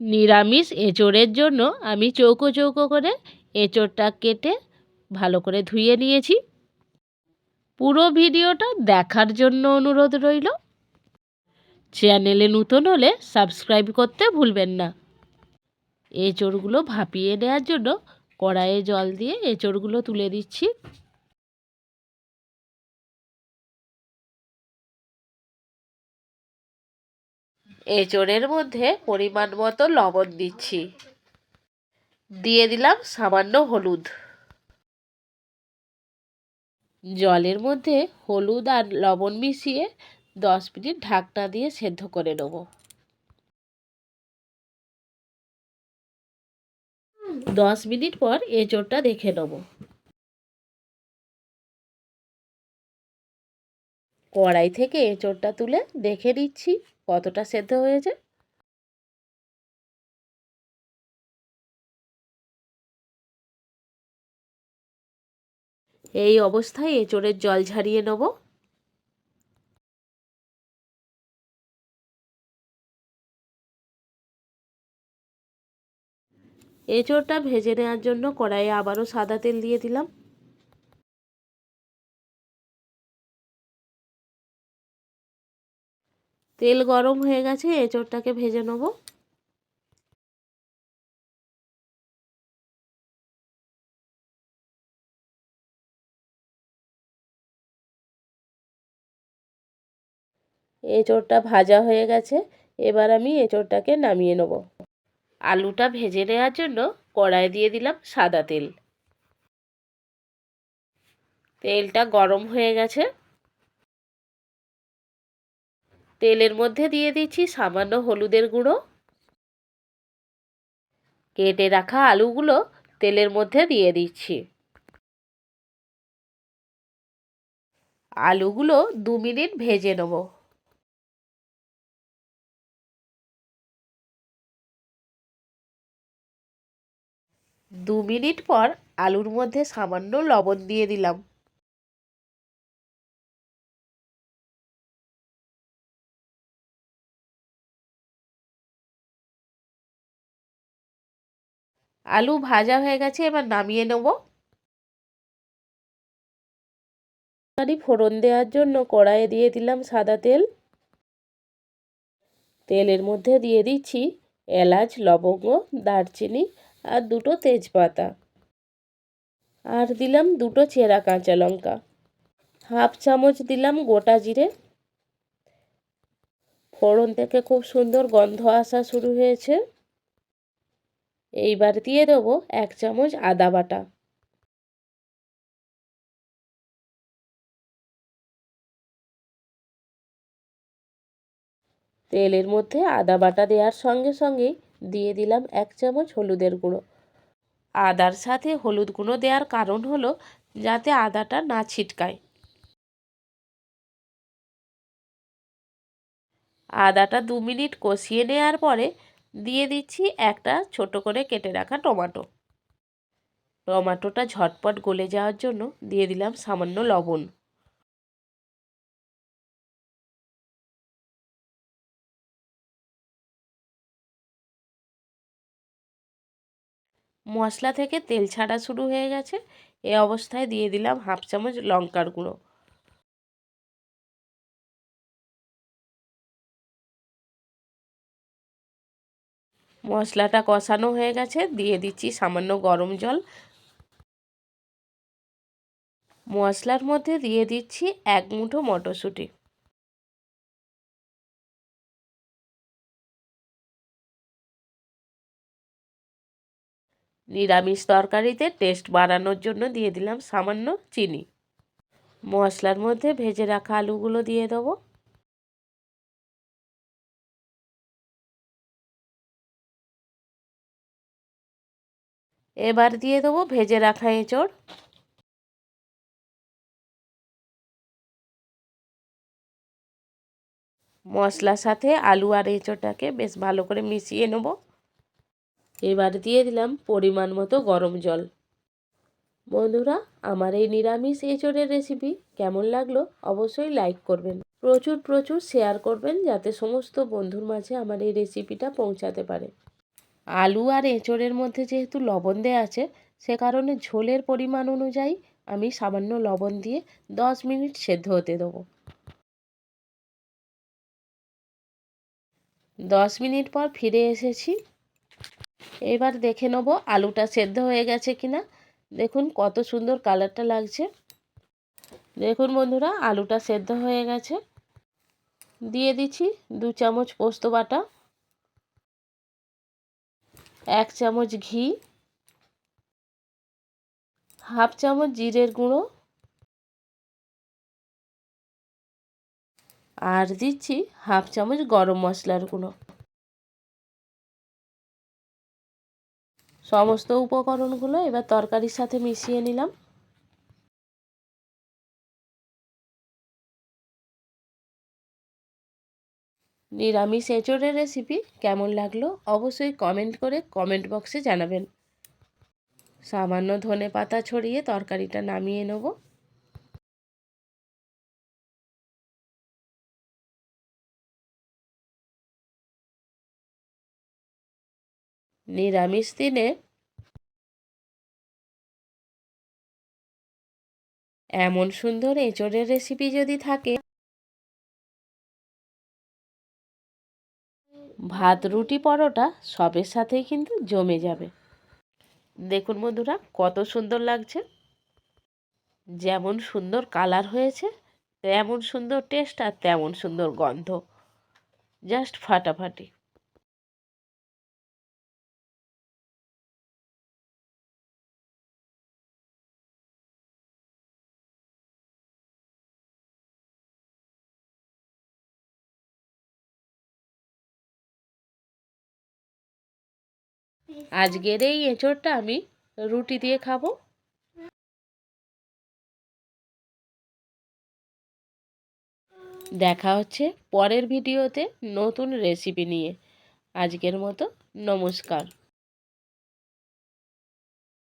নিরামিষ এঁচোড়ের জন্য আমি চৌকো চৌকো করে এঁচোড়টা কেটে ভালো করে ধুয়ে নিয়েছি। পুরো ভিডিওটা দেখার জন্য অনুরোধ রইল। চ্যানেলে নতুন হলে সাবস্ক্রাইব করতে ভুলবেন না। এঁচোড়গুলো ভাপিয়ে নেওয়ার জন্য কড়াইয়ে জল দিয়ে এঁচোড়গুলো তুলে দিচ্ছি এঁচোড়ের মধ্যে পরিমাণ মতো লবণ দিচ্ছি। দিয়ে দিলাম সামান্য হলুদ। জলের মধ্যে হলুদ আর লবণ মিশিয়ে দশ মিনিট ঢাকনা দিয়ে সেদ্ধ করে নেব। দশ মিনিট পর এঁচোড়টা দেখে নেব। কড়াই থেকে এঁচোড়টা তুলে দেখে নিচ্ছি কতটা সেদ্ধ হয়েছে। এই অবস্থায় এঁচোড়ের জল ঝারিয়ে নেব। এঁচোড়টা ভেজে নেওয়ার জন্য কড়াইয়ে আবারও সাদা তেল দিয়ে দিলাম। তেল গরম হয়ে গেছে, এঁচোড়টাকে ভেজে নেব। এঁচোড়টা ভাজা হয়ে গেছে, এবার আমি এঁচোড়টাকে নামিয়ে নেব। আলুটা ভেজে নেওয়ার জন্য কড়াই দিয়ে দিলাম সাদা তেল। তেলটা গরম হয়ে গেছে। তেলের মধ্যে দিয়ে দিচ্ছি সামান্য হলুদের গুঁড়ো। কেটে রাখা আলুগুলো তেলের মধ্যে দিয়ে দিচ্ছি। আলুগুলো দু মিনিট ভেজে নেব। দু মিনিট পর আলুর মধ্যে সামান্য লবণ দিয়ে দিলাম। আলু ভাজা হয়ে গেছে, এবার নামিয়ে নেব। ফোড়ন দেওয়ার জন্য কড়াইয়ে দিয়ে দিলাম সাদা তেল। তেলের মধ্যে দিয়ে দিচ্ছি এলাচ, লবঙ্গ, দারচিনি আর দুটো তেজপাতা। আর দিলাম দুটো চেরা কাঁচা লঙ্কা। হাফ চামচ দিলাম গোটা জিরে। ফোড়ন থেকে খুব সুন্দর গন্ধ আসা শুরু হয়েছে। এইবার দিয়ে দেবো এক চামচ আদা বাটা। তেলের মধ্যে আদা বাটা দেওয়ার সঙ্গে সঙ্গেই দিয়ে দিলাম এক চামচ হলুদের গুঁড়ো। আদার সাথে হলুদ গুঁড়ো দেওয়ার কারণ হলো যাতে আদাটা না ছিটকায়। আদাটা দু মিনিট কষিয়ে নেওয়ার পরে দিয়ে দিচ্ছি একটা ছোট করে কেটে রাখা টমাটো। টমাটোটা ঝটপট গলে যাওয়ার জন্য দিয়ে দিলাম সামান্য লবণ। মশলা থেকে তেল ছাড়া শুরু হয়ে গেছে। এ অবস্থায় দিয়ে দিলাম হাফ চামচ লঙ্কার গুঁড়ো। মশলাটা কষানো হয়ে গেছে, দিয়ে দিচ্ছি সামান্য গরম জল। মশলার মধ্যে দিয়ে দিচ্ছি এক মুঠো মটরশুঁটি। নিরামিষ তরকারিতে টেস্ট বাড়ানোর জন্য দিয়ে দিলাম সামান্য চিনি। মশলার মধ্যে ভেজে রাখা আলুগুলো দিয়ে দেবো। এবার দিয়ে দেবো ভেজে রাখা এঁচড়। মশলার সাথে আলু আর এঁচড়টাকে বেশ ভালো করে মিশিয়ে নেব। এবার দিয়ে দিলাম পরিমাণ মতো গরম জল। বন্ধুরা, আমার এই নিরামিষ এঁচড়ের রেসিপি কেমন লাগল অবশ্যই লাইক করবেন। প্রচুর প্রচুর শেয়ার করবেন যাতে সমস্ত বন্ধুর মাঝে আমার এই রেসিপিটা পৌঁছাতে পারে। আলু আর এঁচোড়ের মধ্যে যেহেতু লবণ দেওয়া আছে, সে কারণে ঝোলের পরিমাণ অনুযায়ী আমি সামান্য লবণ দিয়ে দশ মিনিট সেদ্ধ হতে দেবো। দশ মিনিট পর ফিরে এসেছি। এবার দেখে নেব আলুটা সেদ্ধ হয়ে গেছে কিনা। দেখুন কত সুন্দর কালারটা লাগছে। দেখুন বন্ধুরা, আলুটা সেদ্ধ হয়ে গেছে। দিয়ে দিচ্ছি দু চামচ পোস্ত বাটা। এক চামচ ঘি, হাফ চামচ জিরের গুঁড়ো আর দিচ্ছি হাফ চামচ গরম মশলার গুঁড়ো। সমস্ত উপকরণগুলো এবার তরকারির সাথে মিশিয়ে নিলাম। নিরামিষ এঁচড়ের রেসিপি কেমন লাগল অবশ্যই কমেন্ট করে কমেন্ট বক্সে জানাবেন। সামান্য ধনে পাতা ছড়িয়ে তরকারিটা নামিয়ে নেব। নিরামিষ দিনে এমন সুন্দর এঁচড়ের রেসিপি যদি থাকে ভাত, রুটি, পরোটা সবের সাথেই কিন্তু জমে যাবে। দেখুন বন্ধুরা, কত সুন্দর লাগছে। যেমন সুন্দর কালার হয়েছে, তেমন সুন্দর টেস্ট আর তেমন সুন্দর গন্ধ। জাস্ট ফাটাফাটি। আজকের এই এঁচোড়টা আমি রুটি দিয়ে খাব। দেখা হচ্ছে পরের ভিডিওতে নতুন রেসিপি নিয়ে। আজকের মতো নমস্কার।